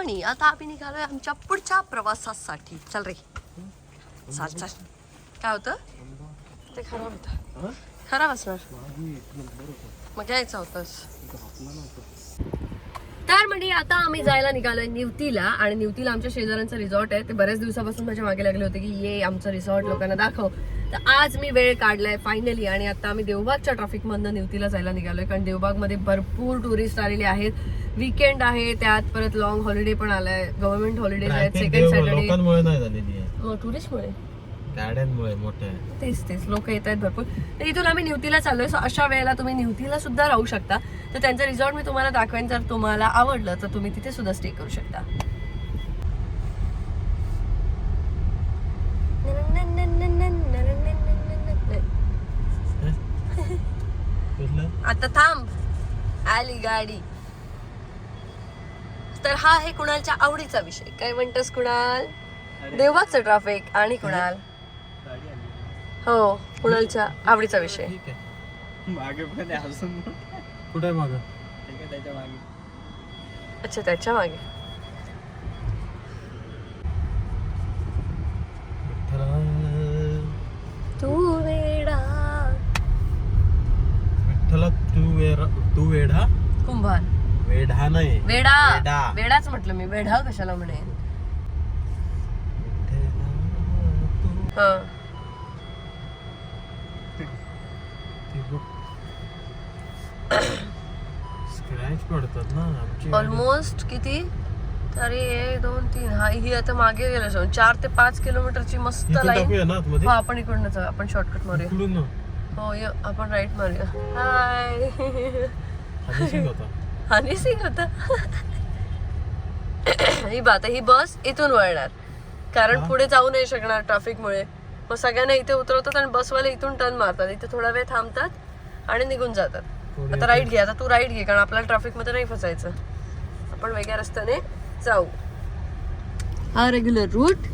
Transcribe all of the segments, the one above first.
आणि आता आम्ही निघालोय आमच्या पुढच्या प्रवासासाठी. चल रे. चाल चाल. काय होतं? ते खराब होतं. खराब असणार. मग घ्यायचं होतंस तर म्हणजे आता आम्ही जायला निघालोय निवतीला आणि निवतीला आमच्या शेजाऱ्यांचं रिसॉर्ट आहे. ते बऱ्याच दिवसापासून माझ्या मागे लागले होते की ये आमचं रिसॉर्ट लोकांना दाखव. तर आज मी वेळ काढलाय फायनली आणि आता आम्ही देवबागच्या ट्रॅफिक मधनं निवतीला जायला निघालोय. कारण देवबागमध्ये भरपूर टुरिस्ट आलेले आहेत. वीकेंड आहे त्यात परत लॉंग हॉलिडे पण आलाय. गव्हर्नमेंट हॉलिडेज आहेत सेकंड सॅटर्डे लोकांमुळे नाही झालेली आहे. टुरिस्टमुळे गाड्यांमुळे मोठ्या. तेच तेच. लोक येत आहेत भरपूर. तर इथून आम्ही निवतीला चाललोय सो अशा वेळेला तुम्ही निवतीला सुद्धा राहू शकता. तर त्यांचं रिसॉर्ट मी तुम्हाला दाखवेन जर तुम्हाला आवडलं तर तुम्ही तिथे सुद्धा स्टे करू शकता. कुठलं? आता थांब. आली गाडी. तर हा आहे कुणालच्या आवडीचा विषय. काय म्हणतोस कुणाल? देवबागचं ट्रॅफिक आणि कुणाल? हो कुणालच्या आवडीचा विषय. ठीक आहे. मागे पण आहे अजून. कुठे माग? ठीक आहे त्याच्यामागे. अच्छा त्याच्यामागे. तू वेडा. विठ्ठला तू वेरा तू वेढा. कुंभार. वेढा नाही. वेडा वेडा. वेडाच म्हटलं मी. वेढा कशाला म्हणे हा. स्क्रॅच पडतात ना आमची. ऑलमोस्ट किती? तरी एक दोन तीन. हा ही आता मागे गेलो. चार ते पाच किलोमीटरची मस्त लाईन हो आपण इकडनं जाऊ आपण शॉर्टकट मारूया. हो ये आपण राईट मारूया. हाय हनी सिंग होता ही बात आहे ही बस इथून वळणार. कारण हा? पुढे जाऊ नाही शकणार ट्रॅफिकमुळे. मग सगळ्यांना इथे उतरवतात आणि बसवाले इथून टर्न मारतात. इथे थोडा वेळ थांबतात आणि निघून जातात. आता राईट घे आता तू राईट घे कारण आपल्याला ट्रॅफिकमध्ये नाही फसायचं. आपण वेगळ्या रस्त्याने जाऊ. हा regular route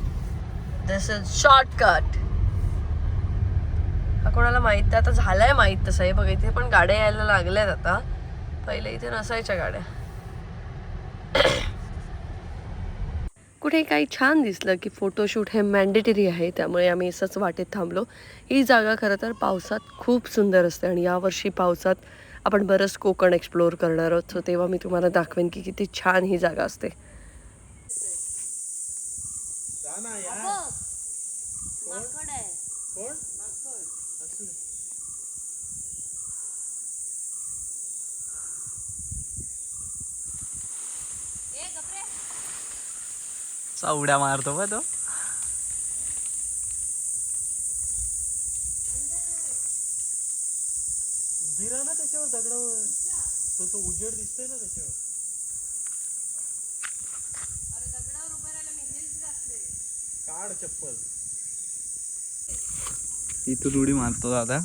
this is shortcut हा कोणाला माहीत आता झालाय माहीत तसं. आहे बघ इथे पण गाड्या यायला लागल्यात आता. पहिले इथे नसायच्या गाड्या. कुठे काही छान दिसलं की फोटोशूट हे मॅन्डेटरी आहे त्यामुळे आम्ही असंच वाटेत थांबलो. ही जागा खरं तर पावसात खूप सुंदर असते आणि यावर्षी पावसात आपण बरंच कोकण एक्सप्लोअर करणार आहोत. सो तेव्हा मी तुम्हाला दाखवेन की किती छान ही जागा असते. असा उड्या मारतो का तो. धिरा ना त्याच्यावर दगडावर. तो तो उजेड दिसतोय ना त्याच्यावर. काढ चप्पल. इथून उडी मारतो दादा.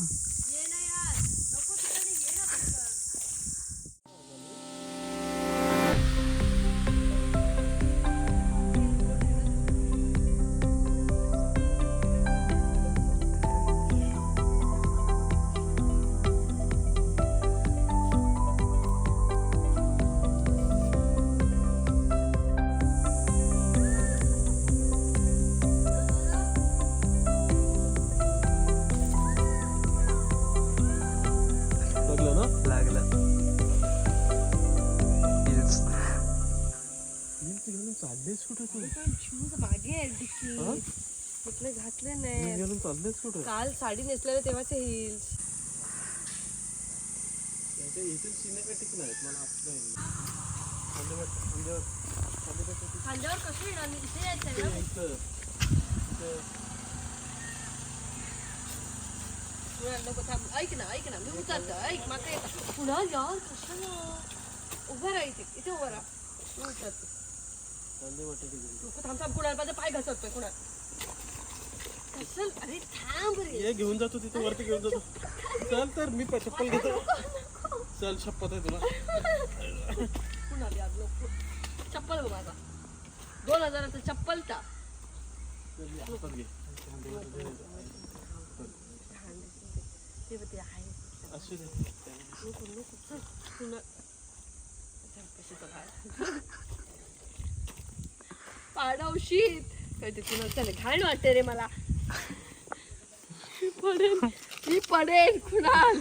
चाललेस कुठे? काल साडी नेसलेले तेव्हाचे हिल्स त्याच्या नाहीत मला खांद्यावर कशी येणार? इथे यायचं ना. इथं पुन्हा नको थांब. ऐक ना ऐक ना. मी उतरतो. ऐक मात्र येतं पुन्हा यार कशाला उभं राहा इथे. उभं राहा. मी उतरते. थांब कुणाल माझा पाय घसरतोय. कुणाल? कसल अरे थांब रे. ये घेऊन जातो तिथे वरती घेऊन जातो चल तर मी प- चप्पल घेतो. चल शपथ आहे तुला. नको. चप्पल बघ माझा. दोन हजाराचं चप्पल चल, ये, हातात घे. कांदे बटाटे ते बघ ते आहे असू दे. नको नको चल कुणाल चल कशी तर बाहेर पाडवशीत. काय ते तुला चल घाण वाटते रे मला. मी पडेन मी पडेन कुणाल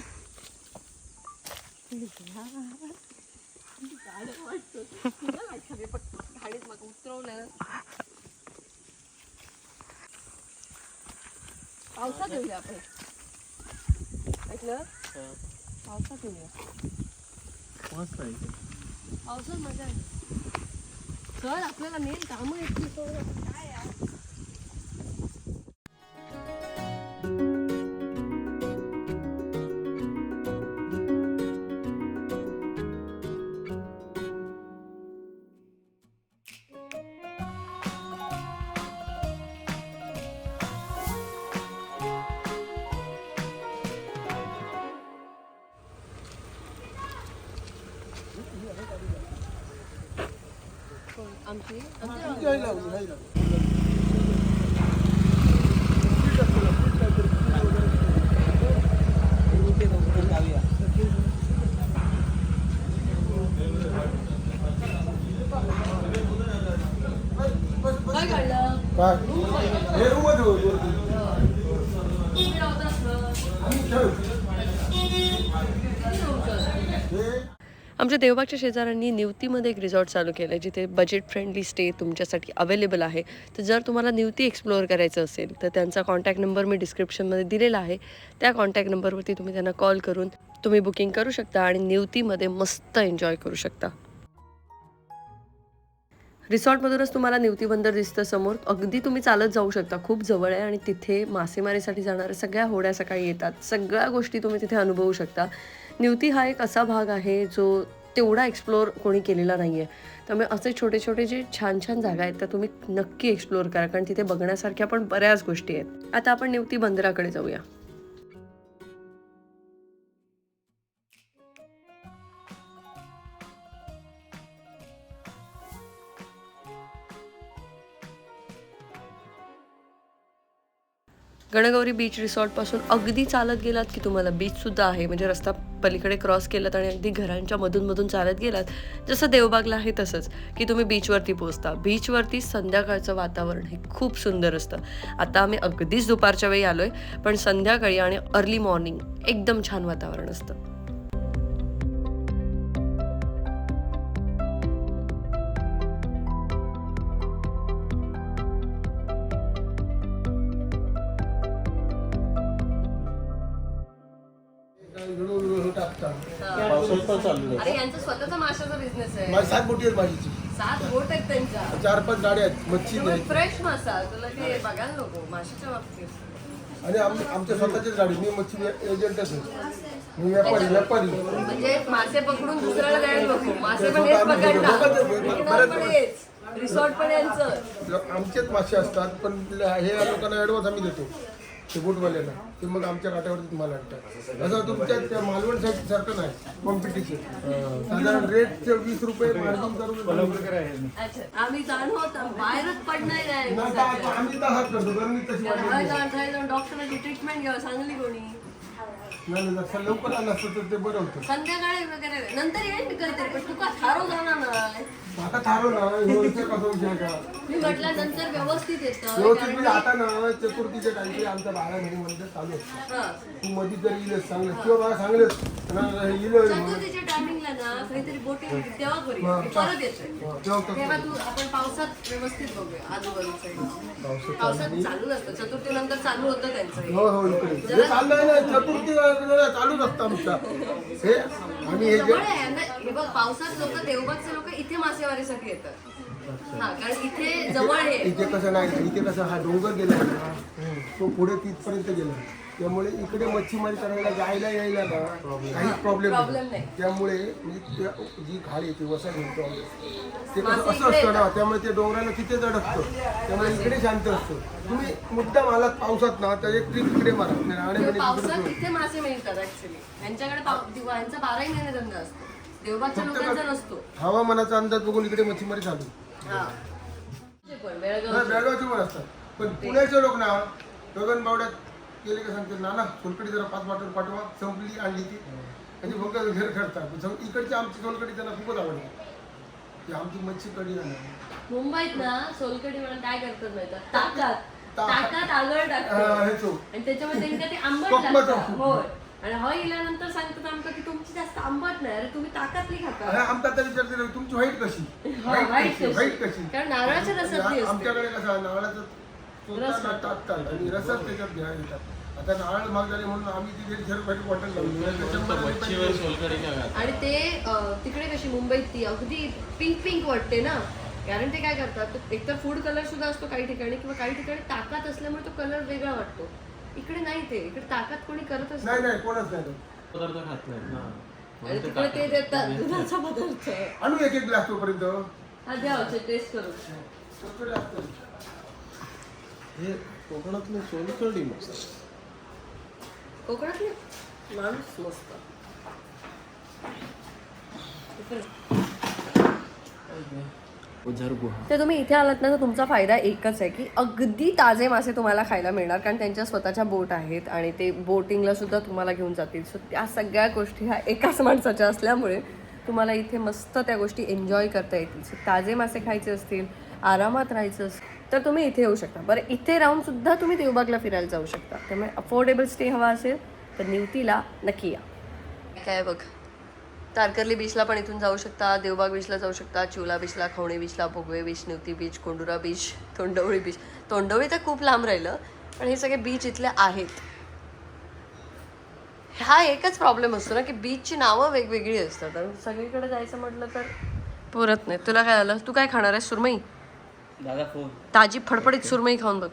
गाणं वाटतं. तुला वाटतं रे, पण घाणीत मग उतरवलं पावसात येऊया आपण ऐकलं पावसात येऊया मस्त आहे पावसात मजा आहे चल आपल्याला मेन कामं येतील सोडून काय यार काय हे आमच्या देवबागच्या शेजाऱ्यांनी निवतीमध्ये एक रिझॉर्ट चालू केलं आहे जिथे बजेट फ्रेंडली स्टे तुमच्यासाठी अवेलेबल आहे. तर जर तुम्हाला निवती एक्सप्लोअर करायचं असेल तर त्यांचा कॉन्टॅक्ट नंबर मी डिस्क्रिप्शनमध्ये दिलेला आहे. त्या कॉन्टॅक्ट नंबरवरती तुम्ही त्यांना कॉल करून तुम्ही बुकिंग करू शकता आणि निवतीमध्ये मस्त एन्जॉय करू शकता. रिसॉर्टमधूनच तुम्हाला निवती बंदर दिसतं समोर. अगदी तुम्ही चालत जाऊ शकता. खूप जवळ आहे आणि तिथे मासेमारीसाठी जाणाऱ्या सगळ्या होड्या सकाळी येतात. सगळ्या गोष्टी तुम्ही तिथे अनुभवू शकता. निवती हा एक असा भाग आहे जो तेवढा एक्सप्लोअर कोणी केलेला नाही आहे त्यामुळे असे छोटे छोटे जे छान छान जागा आहेत त्या तुम्ही नक्की एक्सप्लोअर करा. कारण तिथे बघण्यासारख्या पण बऱ्याच गोष्टी आहेत. आता आपण निवती बंदराकडे जाऊया. गणगौरी बीच रिसॉर्टपासून अगदी चालत गेलात की तुम्हाला बीचसुद्धा आहे. म्हणजे रस्ता पलीकडे क्रॉस केलात आणि अगदी घरांच्या मधून मधून चालत गेलात. जसं देवबागला आहे तसंच की तुम्ही बीचवरती पोहोचता. बीचवरती संध्याकाळचं वातावरण हे खूप सुंदर असतं. आता आम्ही अगदीच दुपारच्या वेळी आलो आहे पण संध्याकाळी आणि अर्ली मॉर्निंग एकदम छान वातावरण असतं. पण चालू. अरे यांचा स्वतःचा माशाचा बिझनेस आहे. सात मोठी आहेत माझीची सात बोट आहेत त्यांच्या. चार पाच गाड्या आहेत मच्छी आहेत फ्रेश मासा तुला ते बघायला नको माशाच्या बाबतीत. आणि आम- आमच्या स्वतःच्याच गाडी मी मच्छी एजंटच आहे मी व्यापारी व्यापारी. म्हणजे मासे पकडून दुसऱ्याला द्यायला नको. मासे पण हेच पकडणार पण हेच. रिसॉर्ट पण यांचं. आमचेच मासे असतात पण हे लोकांना ऍडव्हान्स आम्ही देतो. ते बोटवाल्याला ते मग आमच्या काट्यावरती माल आणतात. असं तुमच्या त्या मालवण साईड सारखं नाही कॉम्पिटिशन साधारण रेट वीस रुपये मार्जिन करून अच्छा आम्ही जाणं होतं बाहेरच पडणार नाही आम्ही तर हात करतो गरमी तशी डॉक्टरांची ट्रीटमेंट घ्यावं चांगली कोणी. नाही जसं लवकर आलं असतं तर ते बरं होतं. संध्याकाळी वगैरे. नंतर येईल मी कधीतरी पण तुका थारो जाणार नाही? आता थारो ना विचार कसा विचार का मी म्हटलं नंतर व्यवस्थित येतं व्यवस्थित म्हणजे आता ना चतुर्थीच्या टाइमचे आमच्या बारा महिने मंदिर चालू असतं. हा. तू मधी जर येईल चांगलं किंवा मला सांगलंच ना टायमिंगला काहीतरी होती तेव्हा करूया. मी परत येतोय. तेव्हा तू आपण पावसात व्यवस्थित बघूया पावसात चालू. नसतं चतुर्थी नंतर चालू होतं त्यांचं. हे. हो हो इकडे हे चाललंय ना चतुर्थी चालूच असतं आमचं. हे आणि हे जे जवळ आहे यांना- हे बघ पावसात लोक देवबागचे लोक इथे मासेमारीसाठी येतात. हा कारण इथे जवळ आहे. इथे कसं नाही इथे कसं हा डोंगर गेला ना तो पुढे तिथपर्यंत गेला. त्यामुळे इकडे मच्छीमारी करायला जायला यायला ना काहीच प्रॉब्लेम नाही. त्यामुळे म्हणजे त्या- जी घाड येते वसा म्हणतो आम्ही, ते कसं असं असतं ना त्यामुळे ते डोंगराला तिथे जड असतं त्यामुळे इकडे शांत असतं. तुम्ही मुद्दाम आलात पावसात ना तर एक ट्रिप इकडे मारा. पावसात मासे मिळतात ऍक्च्युली यांच्याकडे पाव- दिवा- यांचा बाराही महिने धंदा असतो. देवबागच्या लोकांचा नसतो. हवामानाचा अंदाज बघून इकडे मच्छीमारी चालू. हा. पण नाही, बेळगाव बेळगावचे पण असतात. पण पुण्याचे लोक ना गगनबावड्यात गेले का सांगते नाना सोलकडी जरा पाच बॉटल पाठवा संपली आणली ती. म्हणजे मग घर सम- इकडची आमची सोलकडी त्यांना खूपच आवडली ती आमची मच्छी ना मुंबईत ना सोलकडी म्हणून काय करतात माहिती ताकात. ता- ताकात आगळ टाकतात. हे आणि त्याच्यामध्ये त्यांना ते आंबट कोकमाचं लागतं. खूप. होय. आणि हय गेल्यानंतर सांगतात आमका की तुमची जास्त आंबट नाही. अरे तुम्ही खाता. तर तुमची व्हाईट कशी? हा, व्हाईट कशी? कारण नारळाच्या आमच्याकडे कसं नारळाचं रस टाकतात आणि रसच त्याच्यात घ्या येतात. आता नारळ महाग झाले म्हणून आम्ही ती दीडशे रुपयाची बॉटल लावली नाही तर? आणि ते तिकडे कशी मुंबईत ती अगदी पिंक पिंक वाटते ना. कारण ते काय करतात तो एकतर फूड कलर सुद्धा असतो काही ठिकाणी किंवा काही ठिकाणी ताकात असल्यामुळे तो कलर वेगळा वाटतो. इकडे नाही ते इकडे ताकात कोणी करतच नाही नाही नाही कोणच नाही. पदार्थ खात नाहीत ना आणि म्हणून ते तिकडे ते. देतात. दुधाचा पदार्थ. आणू एक एक ग्लास तोपर्यंत. हा द्या टेस्ट करू. हे कोकणातलं सोलकडी मस्त कोकणातले माणूस मस्त. ते तुम्ही इथे आलात ना तर तुमचा फायदा एकच आहे की अगदी ताजे मासे तुम्हाला खायला मिळणार कारण त्यांच्या स्वतःच्या बोट आहेत आणि ते बोटिंगला सुद्धा तुम्हाला घेऊन जातील. सो त्या सगळ्या गोष्टी ह्या एकाच माणसाच्या असल्यामुळे तुम्हाला इथे मस्त त्या गोष्टी एन्जॉय करता येतील. सो ताजे मासे खायचे असतील आरामात राहायचं असेल तर तुम्ही इथे येऊ शकता. बरं इथे राहून सुद्धा तुम्ही देवबागला फिरायला जाऊ शकता. त्यामुळे अफोर्डेबल स्टे हवा असेल तर निवतीला नक्की या. काय बघ? तारकर्ली बीचला पण इथून जाऊ शकता देवबाग बीचला जाऊ शकता चिवला बीचला खवणे बीचला Bhogwe beach Nivati beach Kondura beach Tondavali beach Tondavali तर खूप लांब राहिलं पण हे सगळे बीच इथले आहेत. हा एकच प्रॉब्लेम असतो ना की बीचची नावं वेगवेगळी असतात. सगळीकडे जायचं म्हटलं तर पुरत नाही. तुला काय आलं? तू काय खाणार आहे सुरमई? दादा फोन. ताजी फडफडीत सुरमई खाऊन बघ.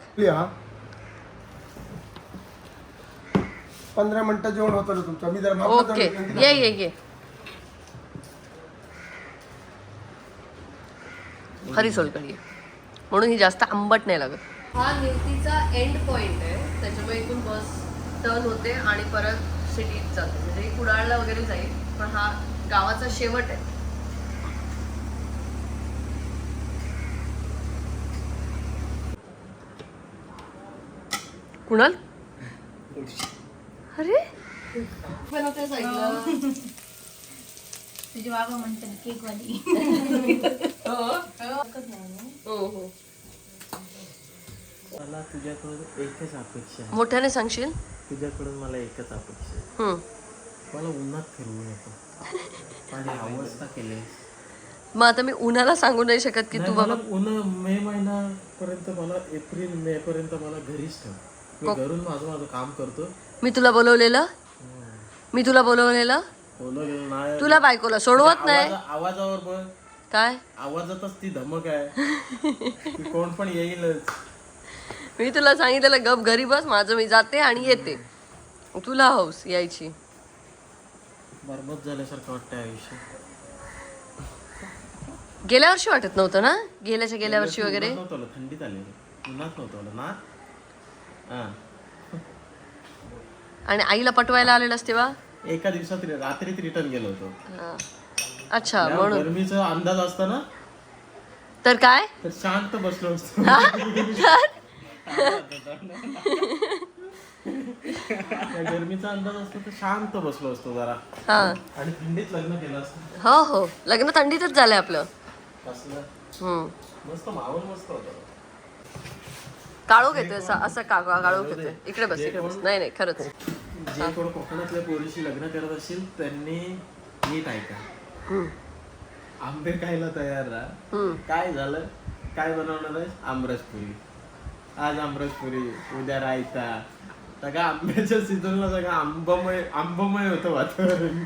पंधरा मिनिटं जेवण होतं ना तुमचं? मी जरा भाकरी ओके ये ये ये. खरी सोलकढी आहे म्हणून ही जास्त आंबट नाही लागत. हा निवतीचा एंड पॉइंट आहे. त्याच्यामुळे इथून बस टर्न होते आणि परत सिटीत जाते. म्हणजे ही कुडाळला वगैरे जाईल. पण हा गावाचा शेवट आहे. कुणाल? अरे? बनवते ऐकलं. तुझी बाबा म्हणतात केक वाली हो? हो मला तुझ्याकडून एकच अपेक्षा आहे. मोठ्याने सांगशील? तुझ्याकडून मला एकच अपेक्षा आहे. हम्म. मला उन्हात फिरवू नको. माझी अवस्था केली मग आता मी उन्हाला सांगू नाही शकत की तू बाबा उन्हा मे महिन्यापर्यंत मला एप्रिल मे पर्यंत मला घरीच ठेव. मी घरून माझं माझं काम करतो. मी तुला बोलवलेलं? मी तुला बोलवलेलं? बोलवलेलं नाही. तुला बायकोला सोडवत नाही? आवाजा- आवाजावर बघ. काय? आवाजातच ती धमक आहे. कोण पण येईलच. मी तुला सांगितलेलं गप घरी बस माझं मी जाते आणि येते. तुला हौस यायची. बरबाद झाल्यासारखं वाटतं आयुष्य. गेल्या वर्षी वाटत नव्हतं ना? गेल्याच्या गेल्या वर्षी वगैरे? उन्हात नव्हतं आलं, थंडीत आलेलं. उन्हात नव्हतं आलं. ना? आणि आईला पटवायला आलेलास तेव्हा एका दिवसात रि- रात्रीत रिटर्न गेलो होतो. हा. अच्छा म्हणून. गरमीचा अंदाज असता ना? तर काय? तर शांत बसलो असतो. त्या गरमीचा अंदाज असतो तर शांत बसलो असतो जरा. हा. आणि थंडीत लग्न केलं असतं. हो हो. लग्न थंडीतच झालंय आपलं. कसलं हम्म. मस्त माहोल मस्त होता. काळोख येतोय असं असं का का- काळोख येतोय. इकडे बस इकडे बस. नाही नाही खरंच. जे कोण कोकणातल्या पोरीशी लग्न करत असतील त्यांनी नीट ऐका. आंबे खायला तयार राहा. काय झालं? काय बनवणार आहे आमरसपुरी आज आमरसपुरी उद्या रायता. सगळं आंब्याच्या सीझनला सगळं आंबमय आंबमय होतं वातावरण.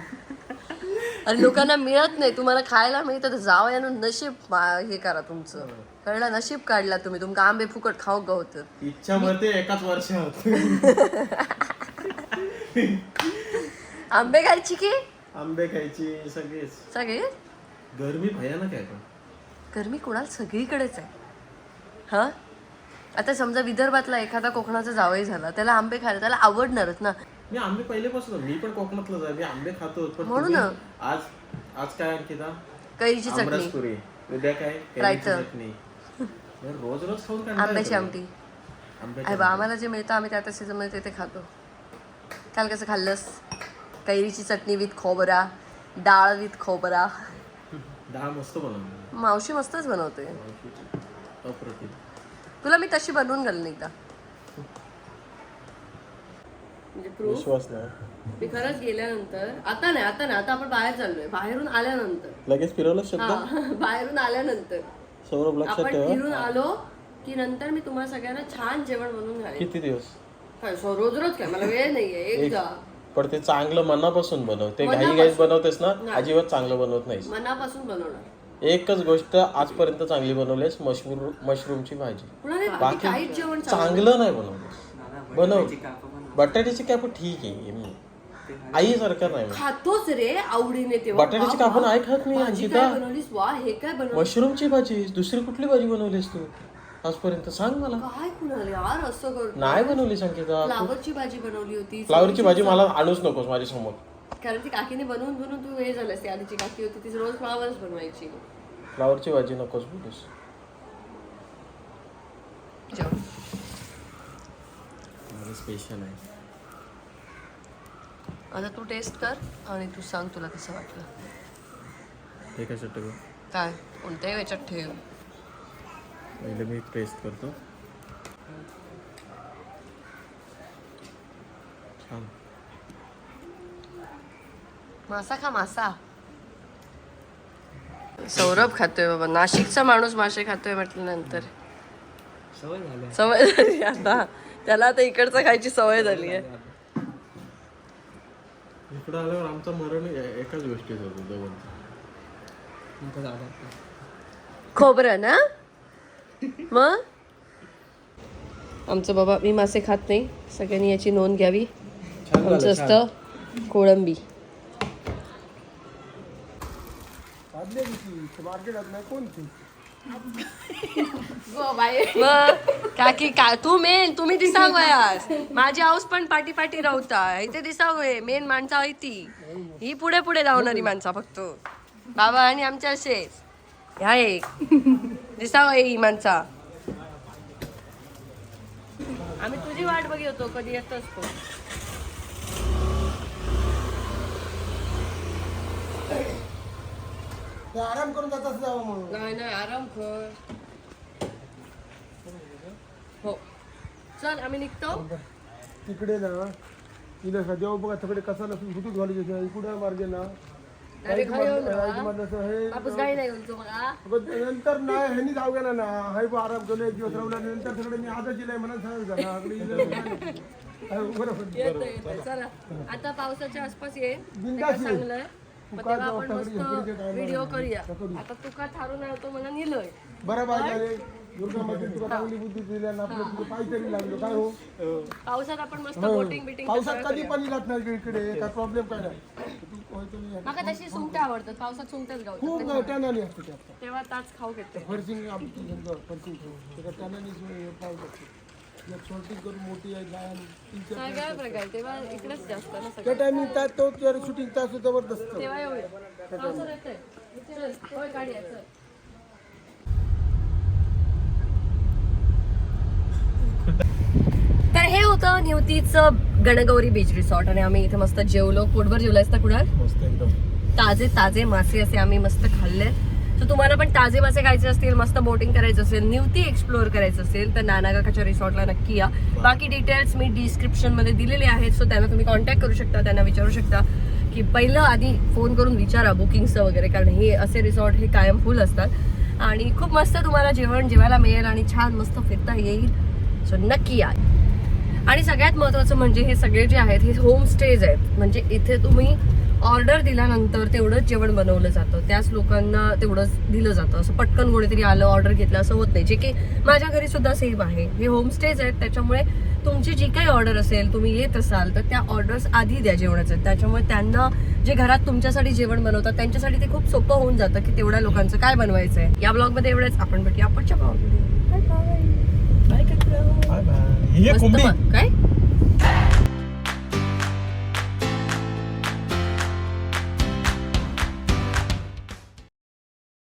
आणि लोकांना मिळत नाही तुम्हाला खायला मिळतं तर जावं यानं नशीब हे करा तुमचं. कळलं? नशीब काढला तुम्ही. तुमका आंबे फुकट खाऊ ग होतं इच्छा मते एकाच वर्षात आंबे खायची की? आंबे खायची सगळेच. सगळे गरमी भयानक आहे पण. गरमी कोणाला सगळीकडेच आहे. हा? आता समजा विदर्भातला एखादा कोकणाचा जावई झाला त्याला आंबे खायला त्याला आवडणारच ना. मी आंबे पहिलेपासून मी पण कोकणातलं आहे मी आंबे खातो पण म्हणून तुम्ही-. आज आज काय अंकिता? कैरीची चटणी. उद्या काय? कैरीची रायतं. चटणी. रोज रोज खाऊन कंटाळा आंब्याची येतो. आमटी. आंब्याची अरे बा आम्हाला जे मिळतं आम्ही त्या त्या सीझनमध्ये ते ते खातो. काल कसं खाल्लंस? कैरीची चटणी विथ खोबरा डाळ विथ खोबरा. दहा मस्त बनवणार मावशी मस्तच बनवते. अप्रतिम. तुला मी तशी बनवून घालून एकदा. म्हणजे विश्वास नाही. मी खरंच गेल्यानंतर आता नाही आता नाही आता आपण बाहेर चाललोय. बाहेरून आल्यानंतर. लगेच फिरवलं शब्द? हा बाहेरून आल्यानंतर. सौरभ लक्षात आपण ठेवा. फिरून आलो की नंतर मी तुम्हाला सगळ्यांना छान जेवण बनवून घालेन. किती दिवस? काय, सो रोज रोज काय? मला वेळ नाहीये. एकदा. पण ते चांगलं मनापासून बनव. ते घाई. घाईत बनवतेस ना अजिबात चांगलं बनवत नाहीस. मनापासून बनवणार. एकच गोष्ट आजपर्यंत चांगली बनवलेस मशरूम मशरूमची भाजी. कुणाला बाकी काहीच जेवण चांगलं चांगलं नाही बनवलं बनव. बटाट्याची काप ठीक आहे मी. आई सारखं नाही. खातोच रे आवडीने तेव्हा. बटाट्याची वा, कापून वा. आई खात नाही भाजी अंकिता. काय बनवलीस वा? हे काय बनवलं मशरूमची भाजी दुसरी कुठली भाजी बनवलीस तू? आजपर्यंत सांग मला. काय कुणाला यार असं करतो नाही बनवलीस अंकिता. फ्लावरची भाजी बनवली होती फ्लावरची भाजी मला आणूच नकोस माझ्यासमोर कारण ती काकीने बनवून बनवून तू हे झालंस ती आधीची काकी होती ती रोज फ्लावर्स बनवायची. फ्लावरची भाजी नकोस बोलूस जेवण. माझं स्पेशल आहे. आता तू टेस्ट कर आणि तू सांग तुला कसं वाटलं. हे कसं ठेवू? काय? कोणत्याही याच्यात ठेव. पहिले मी टेस्ट करतो. छान. मासा खा मासा. सौरभ खातोय बाबा. नाशिकचा माणूस मासे खातोय म्हटल्यानंतर. सवय झाली आता. त्याला आता इकडचं खायची सवय झाली आहे. इकडं आल्यावर आमचं मरण एकाच गोष्टीत होतं दोघांचं खोबरं ना? मग? आमचं बाबा मी मासे खात नाही. सगळ्यांनी याची नोंद घ्यावी. आमचं असतं कोळंबी. मार्केटात नाही कोणती? काकी का तू मेन तुम्ही दिसाव यास माझी हाऊस पण पाठी पाठी राहता. इथे दिसाव मेन माणसं आहे ती. ही पुढे पुढे धावणारी माणसा फक्त. बाबा आणि आमच्या असेच ह्या एक. दिसाव ही माणसा. आम्ही तुझी वाट बघी होतो कधी येत असतो ते आराम करून जात असं जावं म्हणून. नाही नाही आराम कर. हो. चल आम्ही निघतो. तिकडे ना तिला सध्या बघा तिकडे कसा नसून हुतूच घालू शकतो? इकडे मार्गे ना? अरे येऊन असं हे नाही बोलतो बघा पण नंतर नाही ह्यांनी जाऊ गेला ना हाय बा आराम करून एक दिवस राहून नंतर सगळे मी आजच दिलाय म्हणून सांगितलं ना. बरोबर चला. आता पावसाच्या आसपास ये. बिनधास्त ये. चांगलंय मग तुका तेव्हा आपण जाऊ, मस्त सगळी इकडे व्हिडिओ करूया. आता तुका थारून होतो मला नेलंय. बरं पाहिजे अरे दुर्गा मध्ये तुला चांगली बुद्धी दिल्या ना आपलं तुझं पाय तरी लागलो. काय हो? पावसात आपण मस्त बोटिंग बिटिंग पावसात कधी पण लागत नाही इकडे. काय प्रॉब्लेम काय नाही. माका तशी सुंगटे आवडतात. पावसात सुंगटेच खूप टॅनानी असते तेव्हा ताच खाऊ घेते. फरसिंग फरसिंग टॅनानी लागते सगळ्या प्रकार तेव्हा इकडेच जास्त ना सगळं त्या टायमिंग तास तो शूटिंग तास जबरदस्त तेव्हा येऊया पावसात येतोय चल, होय गाडी आहे, चल. तर हे होतं निवतीचं गणगौरी बीच रिसॉर्ट आणि आम्ही इथे मस्त जेवलो. पोटभर जेवलायस ना कुणाल? मस्त एकदम. ताजे ताजे मासे असे आम्ही मस्त खाल्ले. तर तुम्हाला पण ताजे मासे खायचे असतील मस्त बोटिंग करायचं असेल निवती एक्सप्लोअर करायचं असेल तर नानागाकाच्या रिसॉर्टला नक्की या. बाकी डिटेल्स मी डिस्क्रिप्शनमध्ये दिलेले आहेत सो त्यांना तुम्ही कॉन्टॅक्ट करू शकता त्यांना विचारू शकता की पहिलं आधी फोन करून विचारा बुकिंगचं वगैरे कारण हे असे रिसॉर्ट हे कायम फुल असतात. आणि खूप मस्त तुम्हाला जेवण जेवायला मिळेल आणि छान मस्त फिरता येईल. सो नक्की या. आणि सगळ्यात महत्वाचं म्हणजे हे सगळे जे आहेत हे होम स्टेज आहेत. म्हणजे इथे तुम्ही ऑर्डर दिल्यानंतर तेवढंच जेवण बनवलं जातं. त्याच लोकांना तेवढंच दिलं जातं. असं पटकन कोणीतरी आलं ऑर्डर घेतलं असं होत नाही. जे की माझ्या घरी सुद्धा सेम आहे. हे होम स्टेज आहेत. त्याच्यामुळे तुमची जी काही ऑर्डर असेल तुम्ही येत असाल तर त्या ऑर्डर्स आधी द्या जेवणाचं. त्याच्यामुळे त्यांना जे घरात तुमच्यासाठी जेवण बनवतात त्यांच्यासाठी ते खूप सोपं होऊन जातं की तेवढ्या लोकांचं काय बनवायचं आहे या ब्लॉगमध्ये एवढंच. आपण भेटूया पुढच्या ब्लॉगमध्ये काय?